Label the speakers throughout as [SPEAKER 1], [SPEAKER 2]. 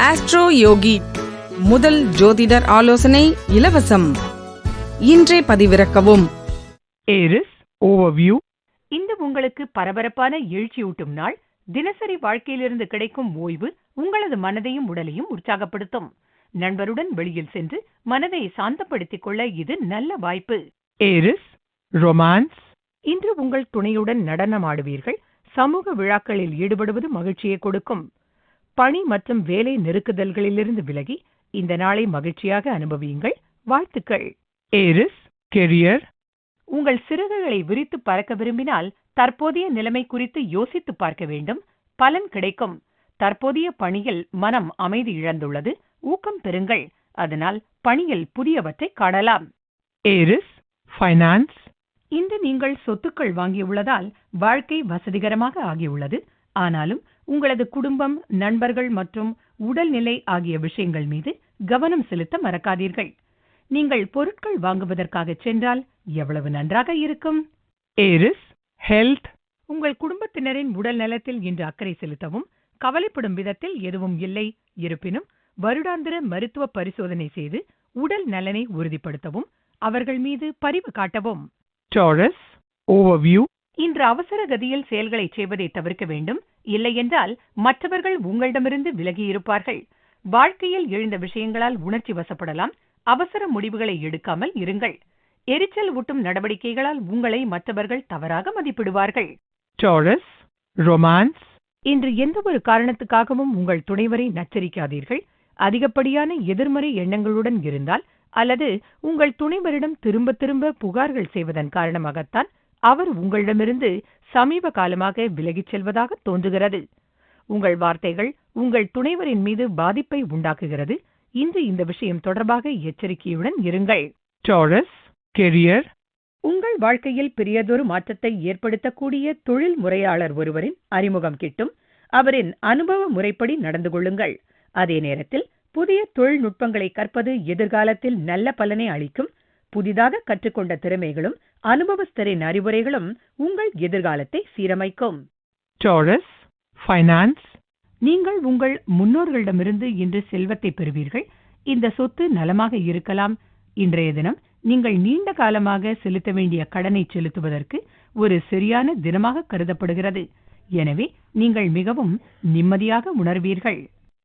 [SPEAKER 1] Astro யோகி முதல் ஜோதிடர் ஆலோசனை இலவசம். இன்றே பதிவிறக்கவும்.
[SPEAKER 2] ஏரிஸ் ஓவர்வியூ
[SPEAKER 3] இந்த உங்களுக்கு பரபரப்பான எழுச்சியூட்டும் நாள் தினசரி வாழ்க்கையிலிருந்து கிடைக்கும் ஓய்வு உங்களது மனதையும் உடலையும் உற்சாகப்படுத்தும். நண்பருடன் வெளியில் சென்று மனதை சாந்தப்படுத்திக் கொள்ள இது நல்ல வாய்ப்பு.
[SPEAKER 2] ஏரிஸ் ரொமான்ஸ்
[SPEAKER 3] இன்று உங்கள் துணையுடன் நடனமாடுவீர்கள் சமூக விழாக்களில் ஈடுபடுவது மகிழ்ச்சியை கொடுக்கும். பணி மற்றும் வேலை நெருக்குதல்களிலிருந்து விலகி இந்த நாளை மகிழ்ச்சியாக அனுபவியுங்கள். வாழ்த்துக்கள்.
[SPEAKER 2] ஏரிஸ் கெரியர்
[SPEAKER 3] உங்கள் சிறகுகளை விரித்து பறக்க விரும்பினால் தற்போதைய நிலைமை குறித்து யோசித்து பார்க்க வேண்டும். பலன் கிடைக்கும். தற்போதைய பணியில் மனம் அமைதி இழந்துள்ளது. ஊக்கம் பெறுங்கள். அதனால் பணியில் புதியவற்றை காணலாம்.
[SPEAKER 2] ஏரிஸ் ஃபைனான்ஸ்
[SPEAKER 3] இன்று நீங்கள் சொத்துக்கள் வாங்கியுள்ளதால் வாழ்க்கை வசதிகரமாக ஆகியுள்ளது. ஆனாலும் உங்களது குடும்பம் நண்பர்கள் மற்றும் உடல்நிலை ஆகிய விஷயங்கள் மீது கவனம் செலுத்த மறக்காதீர்கள். நீங்கள் பொருட்கள் வாங்குவதற்காக சென்றால் எவ்வளவு நன்றாக இருக்கும்?
[SPEAKER 2] ஏரிஸ் ஹெல்த்
[SPEAKER 3] உங்கள் குடும்பத்தினரின் உடல் நலத்தில் இன்று அக்கறை செலுத்தவும் கவலைப்படும் விதத்தில் எதுவும் இல்லை. இருப்பினும் வருடாந்திர மருத்துவ பரிசோதனை செய்து உடல் நலனை உறுதிப்படுத்தவும் அவர்கள் மீது பரிவு காட்டவும்.
[SPEAKER 2] டாரஸ் ஓவர்வியூ
[SPEAKER 3] இன்று அவசர கதியில் செயல்களை செய்வதை தவிர்க்க வேண்டும். இல்லையென்றால் மற்றவர்கள் உங்களிடமிருந்து விலகி இருப்பார்கள் வாழ்க்கையில் எழுந்த விஷயங்களால் உணர்ச்சி வசப்படலாம். அவசர முடிவுகளை எடுக்காமல் இருங்கள். எரிச்சல் ஊட்டும் நடவடிக்கைகளால் உங்களை மற்றவர்கள் தவறாக மதிப்பிடுவார்கள்.
[SPEAKER 2] டாரஸ் ரொமான்ஸ்
[SPEAKER 3] இன்று எந்த ஒரு காரணத்துக்காகவும் உங்கள் துணைவரை நச்சரிக்காதீர்கள். அதிகப்படியான எதிர்மறை எண்ணங்களுடன் இருந்தால் அல்லது உங்கள் துணைவரிடம் திரும்ப திரும்ப புகார்கள் செய்வதன் காரணமாகத்தான் அவர் உங்களிடமிருந்து சமீப காலமாக விலகிச் செல்வதாக தோன்றுகிறது. உங்கள் வார்த்தைகள் உங்கள் துணைவரின் மீது பாதிப்பை உண்டாக்குகிறது. இன்று இந்த விஷயம் தொடர்பாக எச்சரிக்கையுடன் இருங்கள்.
[SPEAKER 2] டாரஸ் கெரியர்
[SPEAKER 3] உங்கள் வாழ்க்கையில் பெரியதொரு மாற்றத்தை ஏற்படுத்தக்கூடிய தொழில் முறையாளர் ஒருவரின் அறிமுகம் கிட்டும் அவரின் அனுபவ முறைப்படி நடந்து கொள்ளுங்கள். அதே நேரத்தில் புதிய தொழில்நுட்பங்களை கற்பது எதிர்காலத்தில் நல்ல பலனை அளிக்கும் புதிதாக கற்றுக்கொண்ட திறமைகளும் அனுபவஸ்தரின் அறிவுரைகளும் உங்கள் எதிர்காலத்தை சீரமைக்கும்.
[SPEAKER 2] டாரஸ் ஃபைனான்ஸ்
[SPEAKER 3] நீங்கள் உங்கள் முன்னோர்களிடமிருந்து இன்று செல்வத்தை பெறுவீர்கள். இந்த சொத்து நலமாக இருக்கலாம். இன்றைய தினம் நீங்கள் நீண்ட காலமாக செலுத்த வேண்டிய கடனை செலுத்துவதற்கு ஒரு சரியான தினமாக கருதப்படுகிறது. எனவே நீங்கள் மிகவும் நிம்மதியாக உணர்வீர்கள்.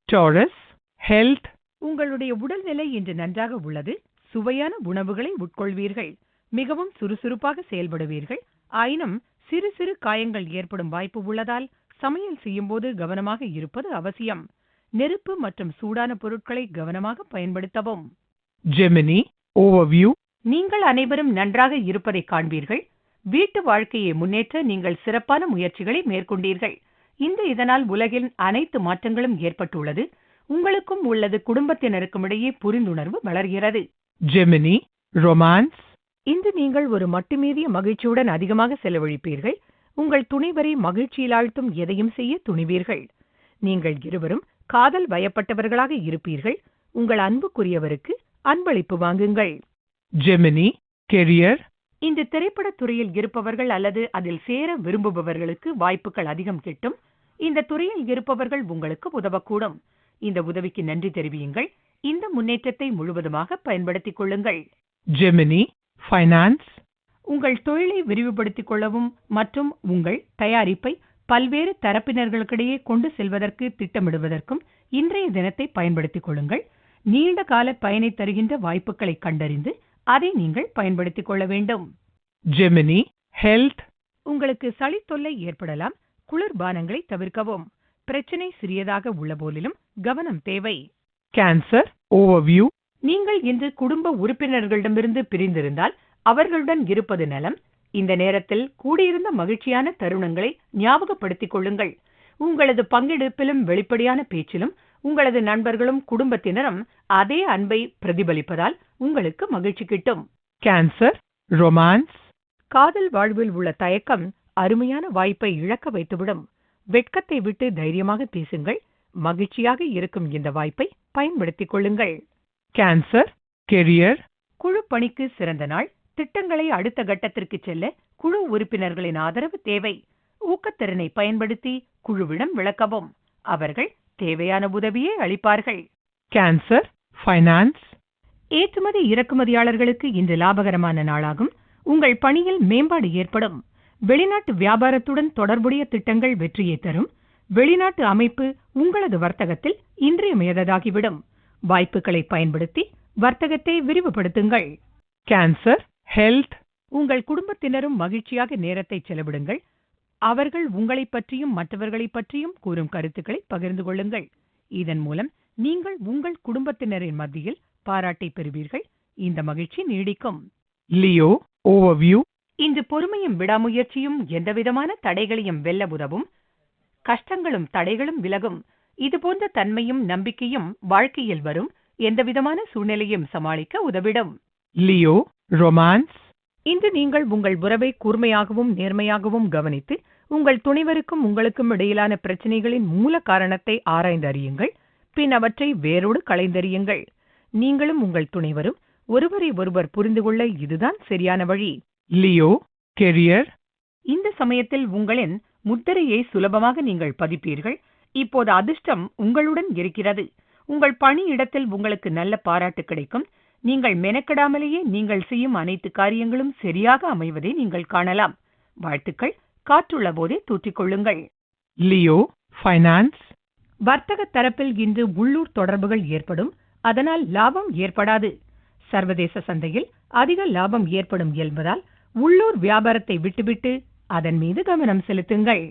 [SPEAKER 2] டாரஸ் ஹெல்த்
[SPEAKER 3] உங்களுடைய உடல்நிலை இன்று நன்றாக உள்ளது. சுவையான உணவுகளை உட்கொள்வீர்கள். மிகவும் சுறுசுறுப்பாக செயல்படுவீர்கள். ஆயினும் சிறு சிறு காயங்கள் ஏற்படும் வாய்ப்பு உள்ளதால் சமையல் செய்யும்போது கவனமாக இருப்பது அவசியம். நெருப்பு மற்றும் சூடான பொருட்களை கவனமாக பயன்படுத்தவும்.
[SPEAKER 2] ஜெமினி ஓவர்வியூ
[SPEAKER 3] நீங்கள் அனைவரும் நன்றாக இருப்பதை காண்பீர்கள். வீட்டு வாழ்க்கையை முன்னேற்ற நீங்கள் சிறப்பான முயற்சிகளை மேற்கொண்டீர்கள். இன்று இதனால் உலகின் அனைத்து மாற்றங்களும் ஏற்பட்டுள்ளது. உங்களுக்கும் உள்ளது குடும்பத்தினருக்கும் இடையே புரிந்துணர்வு வளர்கிறது.
[SPEAKER 2] Gemini romance.
[SPEAKER 3] இன்று நீங்கள் ஒரு மட்டுமீறிய மகிழ்ச்சியுடன் அதிகமாக செலவழிப்பீர்கள். உங்கள் துணைவரை மகிழ்ச்சியில் ஆழ்த்தும் எதையும் செய்ய துணிவீர்கள். நீங்கள் இருவரும் காதல் வயப்பட்டவர்களாக இருப்பீர்கள். உங்கள் அன்புக்குரியவருக்கு அன்பளிப்பு வாங்குங்கள்.
[SPEAKER 2] Gemini career.
[SPEAKER 3] இந்த திரைப்படத் துறையில் இருப்பவர்கள் அல்லது அதில் சேர விரும்புபவர்களுக்கு வாய்ப்புகள் அதிகம் கிட்டும். இந்த துறையில் இருப்பவர்கள் உங்களுக்கு உதவக்கூடும். இந்த உதவிக்கு நன்றி தெரிவியுங்கள். இந்த முன்னேற்றத்தை முழுவதுமாக பயன்படுத்திக் கொள்ளுங்கள்.
[SPEAKER 2] ஜெமினி ஃபைனான்ஸ்
[SPEAKER 3] உங்கள் தொழிலை விரிவுபடுத்திக் கொள்ளவும் மற்றும் உங்கள் தயாரிப்பை பல்வேறு தரப்பினர்களுக்கிடையே கொண்டு செல்வதற்கு திட்டமிடுவதற்கும் இன்றைய தினத்தை பயன்படுத்திக் கொள்ளுங்கள். நீண்ட கால பயனை தருகின்ற வாய்ப்புகளை கண்டறிந்து அதை நீங்கள் பயன்படுத்திக் கொள்ள வேண்டும்.
[SPEAKER 2] ஜெமினி ஹெல்த்
[SPEAKER 3] உங்களுக்கு சளி தொல்லை ஏற்படலாம் குளிர்பானங்களை தவிர்க்கவும். பிரச்சனை சிறியதாக உள்ள போதிலும் கவனம் தேவை.
[SPEAKER 2] கேன்சர் ஓவர்வியூ
[SPEAKER 3] நீங்கள் இன்று குடும்ப உறுப்பினர்களிடமிருந்து பிரிந்திருந்தால் அவர்களுடன் இருப்பது நலம். இந்த நேரத்தில் கூடியிருந்த மகிழ்ச்சியான தருணங்களை ஞாபகப்படுத்திக் கொள்ளுங்கள். உங்களது பங்கெடுப்பிலும் வெளிப்படையான பேச்சிலும் உங்களது நண்பர்களும் குடும்பத்தினரும் அதே அன்பை பிரதிபலிப்பதால் உங்களுக்கு மகிழ்ச்சி கிட்டும்.
[SPEAKER 2] கேன்சர் ரொமான்ஸ்
[SPEAKER 3] காதல் வாழ்வில் உள்ள தயக்கம் அருமையான வாய்ப்பை இழக்க வைத்துவிடும். வெட்கத்தை விட்டு தைரியமாக பேசுங்கள். மகிழ்ச்சியாக இருக்கும் இந்த வாய்ப்பை பயன்படுத்திக் கொள்ளுங்கள்.
[SPEAKER 2] கேன்சர் கெரியர்
[SPEAKER 3] குழு பணிக்கு சிறந்த நாள் திட்டங்களை அடுத்த கட்டத்திற்கு செல்ல குழு உறுப்பினர்களின் ஆதரவு தேவை. ஊக்கத்திறனை பயன்படுத்தி குழுவிடம் விளக்கவும். அவர்கள் தேவையான உதவியை அளிப்பார்கள்.
[SPEAKER 2] கேன்சர் ஃபைனான்ஸ்
[SPEAKER 3] ஏற்றுமதி இறக்குமதியாளர்களுக்கு இன்று லாபகரமான நாளாகும். உங்கள் பணியில் மேம்பாடு ஏற்படும். வெளிநாட்டு வியாபாரத்துடன் தொடர்புடைய திட்டங்கள் வெற்றியை தரும். வெளிநாட்டு அமைப்பு உங்களது வர்த்தகத்தில் இன்றியமையாததாகிவிடும். வாய்ப்புகளை பயன்படுத்தி வர்த்தகத்தை விரிவுபடுத்துங்கள்.
[SPEAKER 2] Cancer, health,
[SPEAKER 3] உங்கள் குடும்பத்தினரும் மகிழ்ச்சியாக நேரத்தை செலவிடுங்கள். அவர்கள் உங்களைப் பற்றியும் மற்றவர்களைப் பற்றியும் கூறும் கருத்துக்களை பகிர்ந்து கொள்ளுங்கள். இதன் மூலம் நீங்கள் உங்கள் குடும்பத்தினரின் மத்தியில் பாராட்டை பெறுவீர்கள். இந்த மகிழ்ச்சி நீடிக்கும்.
[SPEAKER 2] Leo, overview,
[SPEAKER 3] இன்று பொறுமையும் விடாமுயற்சியும் எந்தவிதமான தடைகளையும் வெல்ல உதவும் கஷ்டங்களும் தடைகளும் விலகும். இதுபோன்ற தன்மையும் நம்பிக்கையும் வாழ்க்கையில் வரும். எந்தவிதமான சூழ்நிலையும் சமாளிக்க உதவிடும்.
[SPEAKER 2] Leo, romance,
[SPEAKER 3] இன்று நீங்கள் உங்கள் உறவை கூர்மையாகவும் நேர்மையாகவும் கவனித்து உங்கள் துணைவருக்கும் உங்களுக்கும் இடையிலான பிரச்சனைகளின் மூல காரணத்தை ஆராய்ந்து அறியுங்கள் பின் அவற்றை வேரோடு களைந்தறியுங்கள். நீங்களும் உங்கள் துணைவரும் ஒருவரை ஒருவர் புரிந்து கொள்ள இதுதான் சரியான வழி.
[SPEAKER 2] Leo, career,
[SPEAKER 3] இந்த சமயத்தில் உங்களின் முத்திரையை சுலபமாக நீங்கள் பதிப்பீர்கள். இப்போது அதிர்ஷ்டம் உங்களுடன் இருக்கிறது. உங்கள் பணியிடத்தில் உங்களுக்கு நல்ல பாராட்டு கிடைக்கும். நீங்கள் மெனக்கெடாமலேயே நீங்கள் செய்யும் அனைத்து காரியங்களும் சரியாக அமைவதை நீங்கள் காணலாம். வாழ்த்துக்கள். காற்றுள்ள போதே தூற்றிக் கொள்ளுங்கள்
[SPEAKER 2] Leo, finance,
[SPEAKER 3] வர்த்தக தரப்பில் இன்று உள்ளூர் தொடர்புகள் ஏற்படும். அதனால் லாபம் ஏற்படாது. சர்வதேச சந்தையில் அதிக லாபம் ஏற்படும் என்பதால் உள்ளூர் வியாபாரத்தை விட்டுவிட்டு அதன் மீது கவனம் செலுத்துங்கள்.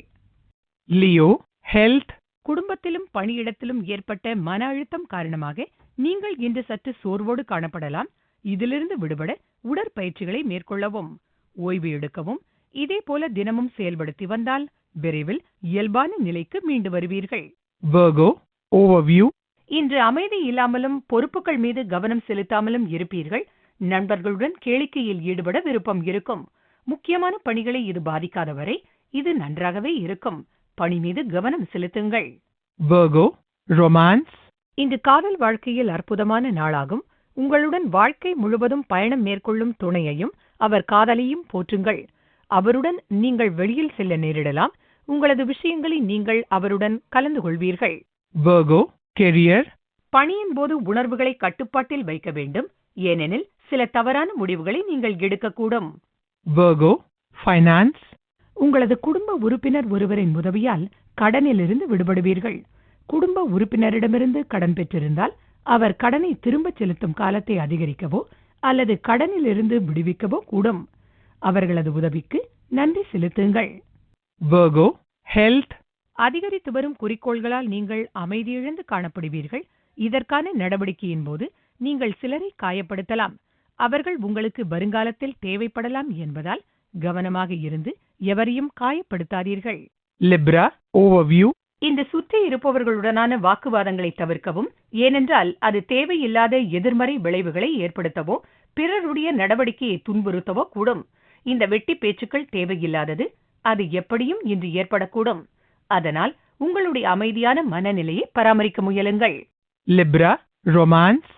[SPEAKER 2] Leo, health,
[SPEAKER 3] குடும்பத்திலும் பணியிடத்திலும் ஏற்பட்ட மன அழுத்தம் காரணமாக நீங்கள் இன்று சற்று சோர்வோடு காணப்படலாம். இதிலிருந்து விடுபட உடற்பயிற்சிகளை மேற்கொள்ளவும் ஓய்வு எடுக்கவும் இதேபோல தினமும் செயல்படுத்தி வந்தால் விரைவில் இயல்பான நிலைக்கு மீண்டு வருவீர்கள். இன்று அமைதி இல்லாமலும் பொறுப்புகள் மீது கவனம் செலுத்தாமலும் இருப்பீர்கள். நண்பர்களுடன் கேளிக்கையில் ஈடுபட விருப்பம் இருக்கும். முக்கியமான பணிகளை இது பாதிக்காதவரை இது நன்றாகவே இருக்கும். பணி மீது கவனம் செலுத்துங்கள்.
[SPEAKER 2] Virgo, romance,
[SPEAKER 3] இன்று காதல் வாழ்க்கையில் அற்புதமான நாளாகும். உங்களுடன் வாழ்க்கை முழுவதும் பயணம் மேற்கொள்ளும் துணையையும் அவர் காதலையும் போற்றுங்கள். அவருடன் நீங்கள் வெளியில் செல்ல நேரிடலாம். உங்களது விஷயங்களை நீங்கள் அவருடன் கலந்து கொள்வீர்கள்.
[SPEAKER 2] Virgo, career,
[SPEAKER 3] பணியின் போது உணர்வுகளை கட்டுப்பாட்டில் வைக்க வேண்டும். ஏனெனில் சில தவறான முடிவுகளை நீங்கள் எடுக்கக்கூடும்.
[SPEAKER 2] Virgo, finance,
[SPEAKER 3] உங்களது குடும்ப உறுப்பினர் ஒருவரின் உதவியால் கடனிலிருந்து விடுபடுவீர்கள். குடும்ப உறுப்பினரிடமிருந்து கடன் பெற்றிருந்தால் அவர் கடனை திரும்பச் செலுத்தும் காலத்தை அதிகரிக்கவோ அல்லது கடனிலிருந்து விடுவிக்கவோ கூடும். அவர்களது உதவிக்கு நன்றி செலுத்துங்கள்.
[SPEAKER 2] Virgo, health,
[SPEAKER 3] அதிகரித்து வரும் குறிக்கோள்களால் நீங்கள் அமைதியிழந்து காணப்படுவீர்கள். இதற்கான நடவடிக்கையின் போது நீங்கள் சிலரை காயப்படுத்தலாம். அவர்கள் உங்களுக்கு வருங்காலத்தில் தேவைப்படலாம் என்பதால் கவனமாக இருந்து எவரையும் காயப்படுத்தாதீர்கள்.
[SPEAKER 2] Libra, overview,
[SPEAKER 3] இந்த சுற்றி இருப்பவர்களுடனான வாக்குவாதங்களை தவிர்க்கவும் ஏனென்றால் அது தேவையில்லாத எதிர்மறை விளைவுகளை ஏற்படுத்தவோ பிறருடைய நடவடிக்கையை துன்புறுத்தவோ கூடும். இந்த வெட்டி பேச்சுக்கள் தேவையில்லாதது அது எப்படியும் இன்று ஏற்படக்கூடும். அதனால் உங்களுடைய அமைதியான மனநிலையை பராமரிக்க முயலுங்கள்.
[SPEAKER 2] Libra, romance,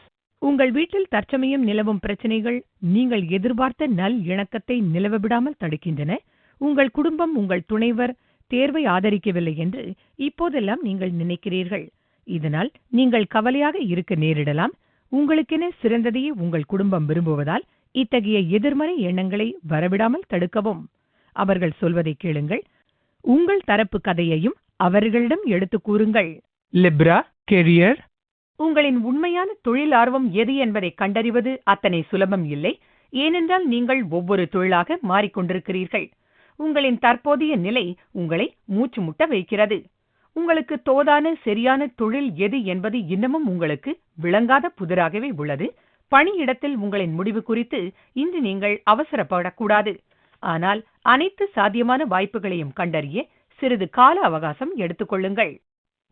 [SPEAKER 3] உங்கள் வீட்டில் தற்சமயம் நிலவும் பிரச்சனைகள் நீங்கள் எதிர்பார்த்த நல் இணக்கத்தை நிலவவிடாமல் தடுக்கின்றன. உங்கள் குடும்பம் உங்கள் துணைவர் தேர்வை ஆதரிக்கவில்லை என்று இப்போதெல்லாம் நீங்கள் நினைக்கிறீர்கள். இதனால் நீங்கள் கவலையாக இருக்க நேரிடலாம். உங்களுக்கென சிறந்ததையே உங்கள் குடும்பம் விரும்புவதால் இத்தகைய எதிர்மறை எண்ணங்களை வரவிடாமல் தடுக்கவும். அவர்கள் சொல்வதை கேளுங்கள். உங்கள் தரப்பு கதையையும் அவர்களிடம் எடுத்துக் கூறுங்கள்.
[SPEAKER 2] லிப்ரா கெரியர்
[SPEAKER 3] உங்களின் உண்மையான தொழில் ஆர்வம் எது என்பதை கண்டறிவது அத்தனை சுலபம் இல்லை. ஏனென்றால் நீங்கள் ஒவ்வொரு தொழிலாக மாறிக்கொண்டிருக்கிறீர்கள். உங்களின் தற்போதைய நிலை உங்களை மூச்சு முட்ட வைக்கிறது. உங்களுக்கு தோதான சரியான தொழில் எது என்பது இன்னமும் உங்களுக்கு விளங்காத புதிராகவே உள்ளது. பணியிடத்தில் உங்களின் முடிவு குறித்து இன்று நீங்கள் அவசரப்படக்கூடாது. ஆனால் அனைத்து சாத்தியமான வாய்ப்புகளையும் கண்டறிய சிறிது கால அவகாசம் எடுத்துக்கொள்ளுங்கள்.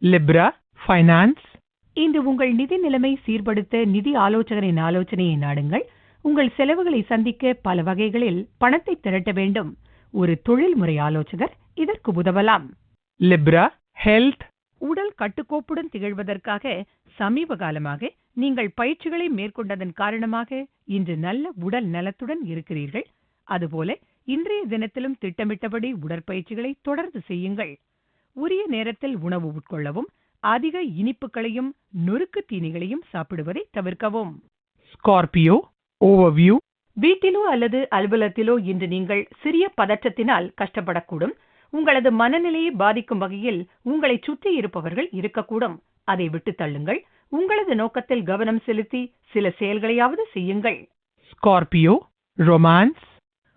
[SPEAKER 2] லிப்ரா ஃபைனான்ஸ்
[SPEAKER 3] இன்று உங்கள் நிதி நிலைமை சீர்படுத்த நிதி ஆலோசகரின் ஆலோசனையை நாடுங்கள். உங்கள் செலவுகளை சந்திக்க பல வகைகளில் பணத்தை திரட்ட வேண்டும். ஒரு தொழில்முறை ஆலோசகர் இதற்கு உதவலாம்.
[SPEAKER 2] Libra, health,
[SPEAKER 3] உடல் கட்டுக்கோப்புடன் திகழ்வதற்காக சமீப காலமாக நீங்கள் பயிற்சிகளை மேற்கொண்டதன் காரணமாக இன்று நல்ல உடல் நலத்துடன் இருக்கிறீர்கள். அதுபோல இன்றைய தினத்திலும் திட்டமிட்டபடி உடற்பயிற்சிகளை தொடர்ந்து செய்யுங்கள். உரிய நேரத்தில் உணவு உட்கொள்ளவும் அதிக இனிப்புகளையும் நொறுக்கு தீனிகளையும் சாப்பிடுவதை தவிர்க்கவும்.
[SPEAKER 2] ஸ்கார்பியோ ஓவர்வியூ
[SPEAKER 3] வீட்டிலோ அல்லது அலுவலகத்திலோ இன்று நீங்கள் சிறிய பதற்றத்தினால் கஷ்டப்படக்கூடும். உங்களது மனநிலையை பாதிக்கும் வகையில் உங்களை சுற்றி இருப்பவர்கள் இருக்கக்கூடும். அதை விட்டு தள்ளுங்கள். உங்களது நோக்கத்தில் கவனம் செலுத்தி சில செயல்களையாவது செய்யுங்கள்.
[SPEAKER 2] ஸ்கார்பியோ ரொமான்ஸ்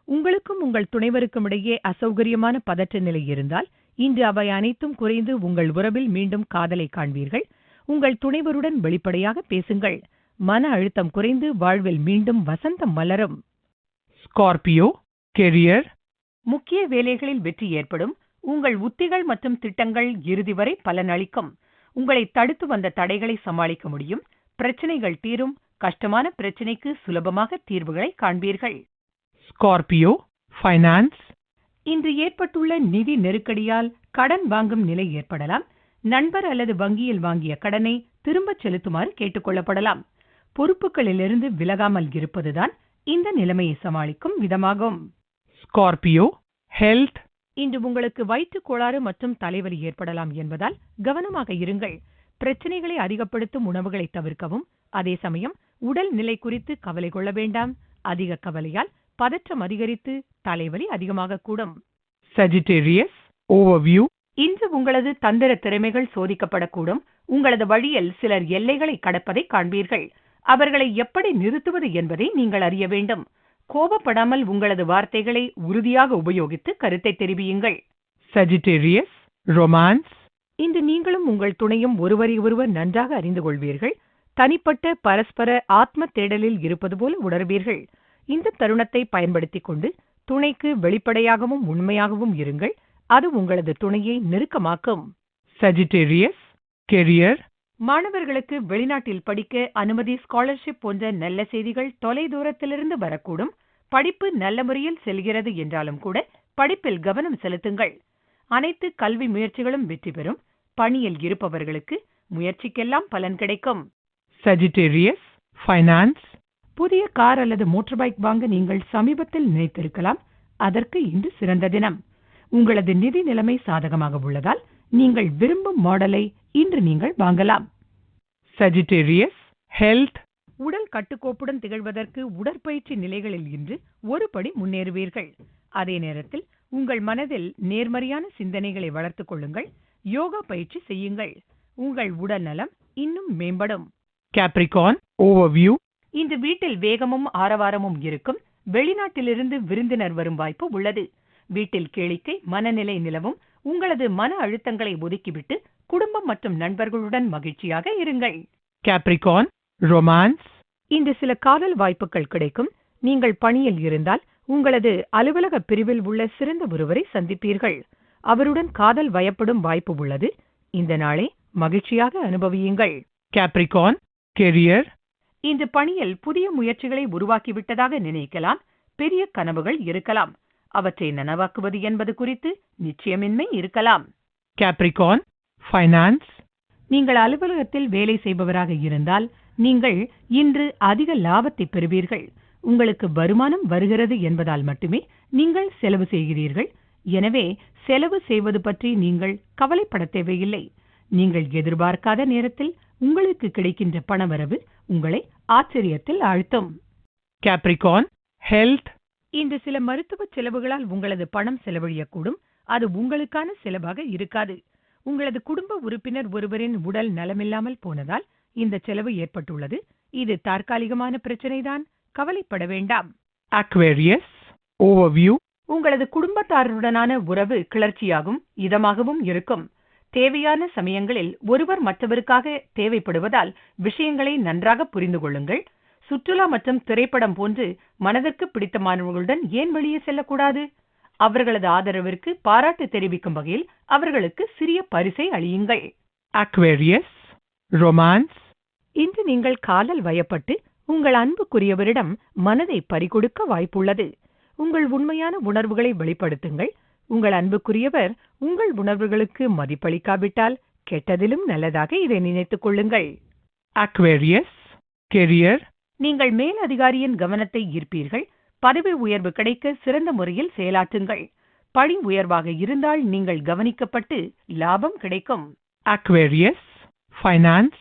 [SPEAKER 3] உங்களுக்கும் உங்கள் துணைவருக்கும் இடையே அசௌகரியமான பதற்ற நிலை இருந்தால் இன்று அவை அனைத்தும் குறைந்து உங்கள் உறவில் மீண்டும் காதலை காண்பீர்கள் உங்கள் துணைவருடன் வெளிப்படையாக பேசுங்கள் மன அழுத்தம் குறைந்து வாழ்வில் மீண்டும் வசந்தம் மலரும்
[SPEAKER 2] Scorpio. Career.
[SPEAKER 3] முக்கிய வேலைகளில் வெற்றி ஏற்படும் உங்கள் உத்திகள் மற்றும் திட்டங்கள் இறுதி வரை பலனளிக்கும் உங்களை தடுத்து வந்த தடைகளை சமாளிக்க முடியும் பிரச்சனைகள் தீரும் கஷ்டமான பிரச்சனைக்கு சுலபமாக தீர்வுகளை காண்பீர்கள்
[SPEAKER 2] Scorpio. Finance.
[SPEAKER 3] இன்று ஏற்பட்டுள்ள நிதி நெருக்கடியால் கடன் வாங்கும் நிலை ஏற்படலாம். நண்பர் அல்லது வங்கியில் வாங்கிய கடனை திரும்பச் செலுத்துமாறு கேட்டுக்கொள்ளப்படலாம். பொறுப்புகளிலிருந்து விலகாமல் இருப்பதுதான் இந்த நிலைமையை சமாளிக்கும் விதமாகும்.
[SPEAKER 2] Scorpio. Health.
[SPEAKER 3] இன்று உங்களுக்கு வயிற்றுக் கோளாறு மற்றும் தலைவலி ஏற்படலாம் என்பதால் கவனமாக இருங்கள். பிரச்சனைகளை அதிகப்படுத்தும் உணவுகளை தவிர்க்கவும். அதே சமயம் உடல் நிலை குறித்து கவலை கொள்ள வேண்டாம். அதிக கவலையால் பதற்றம் அதிகரித்து தலைவலி அதிகமாக கூடும்
[SPEAKER 2] Sagittarius. Overview.
[SPEAKER 3] இன்று உங்களது தந்திர திறமைகள் சோதிக்கப்படக்கூடும் உங்களது வழியில் சிலர் எல்லைகளை கடப்பதை காண்பீர்கள் அவர்களை எப்படி நிறுத்துவது என்பதை நீங்கள் அறிய வேண்டும் கோபப்படாமல் உங்களது வார்த்தைகளை உறுதியாக உபயோகித்து கருத்தை தெரிவியுங்கள்
[SPEAKER 2] Sagittarius. Romance.
[SPEAKER 3] இன்று நீங்களும் உங்கள் துணையும் ஒருவரை ஒருவர் நன்றாக அறிந்து கொள்வீர்கள் தனிப்பட்ட பரஸ்பர ஆத்ம தேடலில் இருப்பது போல உணர்வீர்கள் இந்த தருணத்தை பயன்படுத்திக் கொண்டு துணைக்கு வெளிப்படையாகவும் உண்மையாகவும் இருங்கள் அது உங்களது துணையை நெருக்கமாக்கும்
[SPEAKER 2] Sagittarius. Career.
[SPEAKER 3] மாணவர்களுக்கு வெளிநாட்டில் படிக்க அனுமதி ஸ்காலர்ஷிப் போன்ற நல்ல செய்திகள் தொலைதூரத்திலிருந்து வரக்கூடும் படிப்பு நல்ல முறையில் செல்கிறது என்றாலும் கூட படிப்பில் கவனம் செலுத்துங்கள் அனைத்து கல்வி முயற்சிகளும் வெற்றி பெறும் பணியில் இருப்பவர்களுக்கு முயற்சிக்கெல்லாம் பலன் கிடைக்கும்
[SPEAKER 2] Sagittarius. Finance.
[SPEAKER 3] புதிய கார் அல்லது மோட்டார் பைக் வாங்க நீங்கள் சமீபத்தில் நினைத்திருக்கலாம் அதற்கு இன்று சிறந்த தினம் உங்களது நிதி நிலைமை சாதகமாக உள்ளதால் நீங்கள் விரும்பும் மாடலை இன்று நீங்கள் வாங்கலாம்
[SPEAKER 2] Sagittarius. Health.
[SPEAKER 3] உடல் கட்டுக்கோப்புடன் திகழ்வதற்கு உடற்பயிற்சி நிலைகளில் இன்று ஒரு படி முன்னேறுவீர்கள் அதே நேரத்தில் உங்கள் மனதில் நேர்மறையான சிந்தனைகளை வளர்த்துக் கொள்ளுங்கள் யோகா பயிற்சி செய்யுங்கள் உங்கள் உடல் நலம் இன்னும் மேம்படும்
[SPEAKER 2] Capricorn. Overview.
[SPEAKER 3] இன்று வீட்டில் வேகமும் ஆரவாரமும் இருக்கும் வெளிநாட்டிலிருந்து விருந்தினர் வரும் வாய்ப்பு உள்ளது வீட்டில் கேளிக்கை மனநிலை நிலவும் உங்களது மன அழுத்தங்களை ஒதுக்கிவிட்டு குடும்பம் மற்றும் நண்பர்களுடன் மகிழ்ச்சியாக இருங்கள்
[SPEAKER 2] Capricorn. Romance.
[SPEAKER 3] இன்று சில காதல் வாய்ப்புகள் கிடைக்கும் நீங்கள் பணியில் இருந்தால் உங்களது அலுவலக பிரிவில் உள்ள சிறந்த ஒருவரை சந்திப்பீர்கள் அவருடன் காதல் வயப்படும் வாய்ப்பு உள்ளது இந்த நாளை மகிழ்ச்சியாக அனுபவியுங்கள்
[SPEAKER 2] Capricorn. Career.
[SPEAKER 3] இன்று பணியில் புதிய முயற்சிகளை உருவாக்கிவிட்டதாக நினைக்கலாம் பெரிய கனவுகள் இருக்கலாம் அவற்றை நனவாக்குவது என்பது குறித்து நிச்சயமின்மை இருக்கலாம்
[SPEAKER 2] Capricorn. Finance.
[SPEAKER 3] நீங்கள் அலுவலகத்தில் வேலை செய்பவராக இருந்தால் நீங்கள் இன்று அதிக லாபத்தை பெறுவீர்கள் உங்களுக்கு வருமானம் வருகிறது என்பதால் மட்டுமே நீங்கள் செலவு செய்கிறீர்கள் எனவே செலவு செய்வது பற்றி நீங்கள் கவலைப்பட தேவையில்லை நீங்கள் எதிர்பார்க்காத நேரத்தில் உங்களுக்கு கிடைக்கின்ற பணவரவு உங்களை ஆச்சரியத்தில் ஆழ்த்தும்
[SPEAKER 2] Capricorn. Health.
[SPEAKER 3] இன்று சில மருத்துவ செலவுகளால் உங்களது பணம் செலவழியக்கூடும் அது உங்களுக்கான செலவாக இருக்காது உங்களது குடும்ப உறுப்பினர் ஒருவரின் உடல் நலமில்லாமல் போனதால் இந்த செலவு ஏற்பட்டுள்ளது இது தற்காலிகமான பிரச்சனைதான் கவலைப்பட வேண்டாம்
[SPEAKER 2] Aquarius. Overview.
[SPEAKER 3] உங்களது குடும்பத்தாருடனான உறவு கிளர்ச்சியாகும் இதமாகவும் இருக்கும் தேவையான சமயங்களில் ஒருவர் மற்றவருக்காக தேவைப்படுவதால் விஷயங்களை நன்றாக புரிந்து கொள்ளுங்கள் சுற்றுலா மற்றும் திரைப்படம் போன்று மனதிற்கு பிடித்தமானவர்களுடன் ஏன் வெளியே செல்லக்கூடாது அவர்களது ஆதரவிற்கு பாராட்டு தெரிவிக்கும் வகையில் அவர்களுக்கு சிறிய பரிசை அளியுங்கள்
[SPEAKER 2] Aquarius. Romance.
[SPEAKER 3] இன்று நீங்கள் காதல் வயப்பட்டு உங்கள் அன்புக்குரியவரிடம் மனதை பறிகொடுக்க வாய்ப்புள்ளது உங்கள் உண்மையான உணர்வுகளை வெளிப்படுத்துங்கள் உங்கள் அன்புக்குரியவர் உங்கள் உணர்வுகளுக்கு மதிப்பளிக்காவிட்டால் கெட்டதிலும் நல்லதாக இதை நினைத்துக் கொள்ளுங்கள்
[SPEAKER 2] Aquarius. Career.
[SPEAKER 3] நீங்கள் மேல் அதிகாரியின் கவனத்தை ஈர்ப்பீர்கள் பதவி உயர்வு கிடைக்க சிறந்த முறையில் செயலாற்றுங்கள் பணி உயர்வாக இருந்தால் நீங்கள் கவனிக்கப்பட்டு லாபம் கிடைக்கும்
[SPEAKER 2] Aquarius. finance,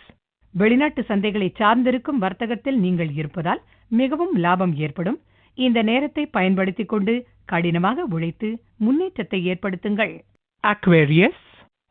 [SPEAKER 3] வெளிநாட்டு சந்தைகளை சார்ந்திருக்கும் வர்த்தகத்தில் நீங்கள் இருப்பதால் மிகவும் லாபம் ஏற்படும் இந்த நேரத்தை பயன்படுத்திக் கொண்டு கடினமாக உழைத்து முன்னேற்றத்தை ஏற்படுத்துங்கள்.
[SPEAKER 2] Aquarius,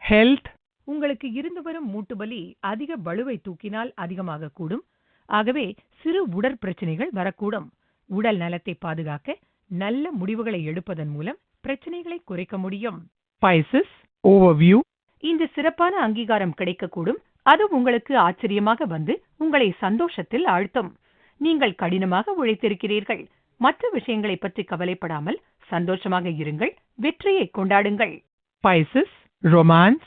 [SPEAKER 2] health,
[SPEAKER 3] உங்களுக்கு இருந்து வரும் மூட்டுவலி அதிக பளுவை தூக்கினால் அதிகமாக கூடும். ஆகவே சிறு உடற்பிரச்சனைகள் வரக்கூடும். உடல் நலத்தை பாதுகாக்க நல்ல முடிவுகளை எடுப்பதன் மூலம் பிரச்சனைகளை குறைக்க முடியும்.
[SPEAKER 2] Pisces, overview,
[SPEAKER 3] இந்த சிறப்பான அங்கீகாரம் கிடைக்கக்கூடும். அது உங்களுக்கு ஆச்சரியமாக வந்து உங்களை சந்தோஷத்தில் ஆழ்த்தும். நீங்கள் கடினமாக உழைத்திருக்கிறீர்கள். மற்ற விஷயங்களை பற்றி கவலைப்படாமல் சந்தோஷமாக இருங்கள் வெற்றியை கொண்டாடுங்கள்.
[SPEAKER 2] Pisces, romance,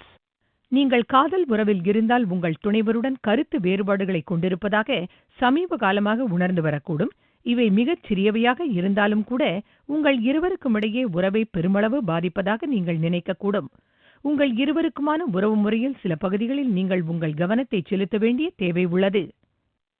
[SPEAKER 3] நீங்கள் காதல் உறவில் இருந்தால் உங்கள் துணைவருடன் கருத்து வேறுபாடுகளை கொண்டிருப்பதாக சமீப காலமாக உணர்ந்து வரக்கூடும். இவை மிகச் சிறியவையாக இருந்தாலும் கூட உங்கள் இருவருக்கும் இடையே உறவை பெருமளவு பாதிப்பதாக நீங்கள் நினைக்கக்கூடும். உங்கள் இருவருக்குமான உறவு முறையில் சில பகுதிகளில் நீங்கள் உங்கள் கவனத்தை செலுத்த வேண்டிய தேவை உள்ளது.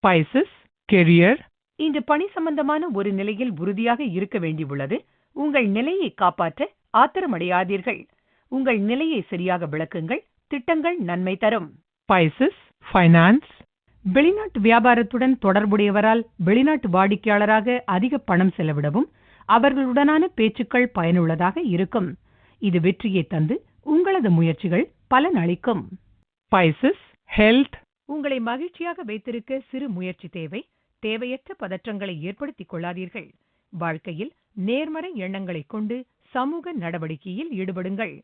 [SPEAKER 2] Pisces, career,
[SPEAKER 3] இன்று பணி சம்பந்தமான ஒரு நிலையில் உறுதியாக இருக்க வேண்டியுள்ளது. உங்கள் நிலையை காப்பாற்ற ஆத்திரமடையாதீர்கள். உங்கள் நிலையை சரியாக விளக்குங்கள். திட்டங்கள் நன்மை தரும்.
[SPEAKER 2] Pisces, finance,
[SPEAKER 3] வெளிநாட்டு வியாபாரத்துடன் தொடர்புடையவரால் வெளிநாட்டு வாடிக்கையாளராக அதிக பணம் செலவிடவும் அவர்களுடனான பேச்சுக்கள் பயனுள்ளதாக இருக்கும். இது வெற்றியை தந்து உங்களது முயற்சிகள் பலனளிக்கும்
[SPEAKER 2] Pisces, health,
[SPEAKER 3] உங்களை மகிழ்ச்சியாக வைத்திருக்க சிறு முயற்சி தேவை. தேவையற்ற பதற்றங்களை ஏற்படுத்திக் கொள்ளாதீர்கள். வாழ்க்கையில் நேர்மறை எண்ணங்களைக் கொண்டு சமூக நடவடிக்கையில் ஈடுபடுங்கள்.